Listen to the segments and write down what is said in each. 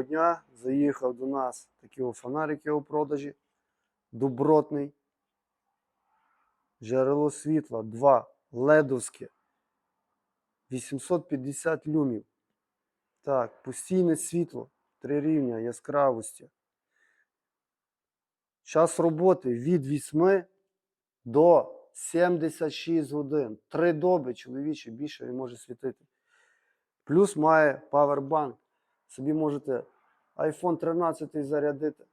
Доброго дня. Заїхав до нас такі о фонарики у продажі. Добротний. Джерело світла 2. Ледовське. 850 люмів. Так, постійне світло. Три рівня яскравості. Час роботи від 8 до 76 годин. Три доби чоловіче більше він може світити. Плюс має павербанк. Собі можете iPhone 13 зарядити,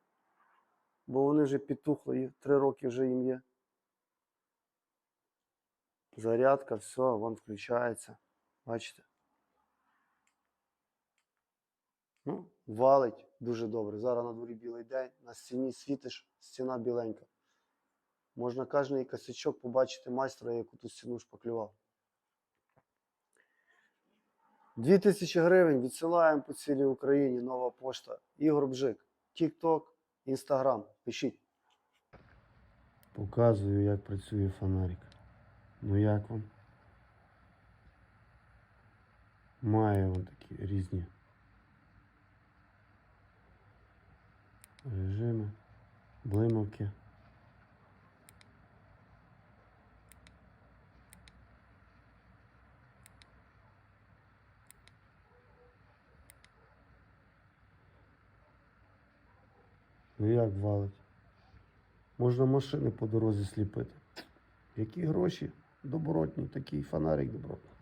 бо вони вже підтухли, їх 3 роки вже їм є. Зарядка, все, вон включається. Бачите? Ну, валить дуже добре. Зараз на дворі білий день, на стіні світиш, стіна біленька. Можна кожний косячок побачити майстра, яку ту стіну шпаклював. 2000 гривень відсилаємо по цілій Україні. Нова пошта. Ігор Бжик. TikTok, Instagram. Пишіть. Показую, як працює фонарик. Ну як вам? Має він такі різні режими, блимавки. Ну як валить? Можна машини по дорозі сліпити. Які гроші? Добротні, такий фонарик добротний.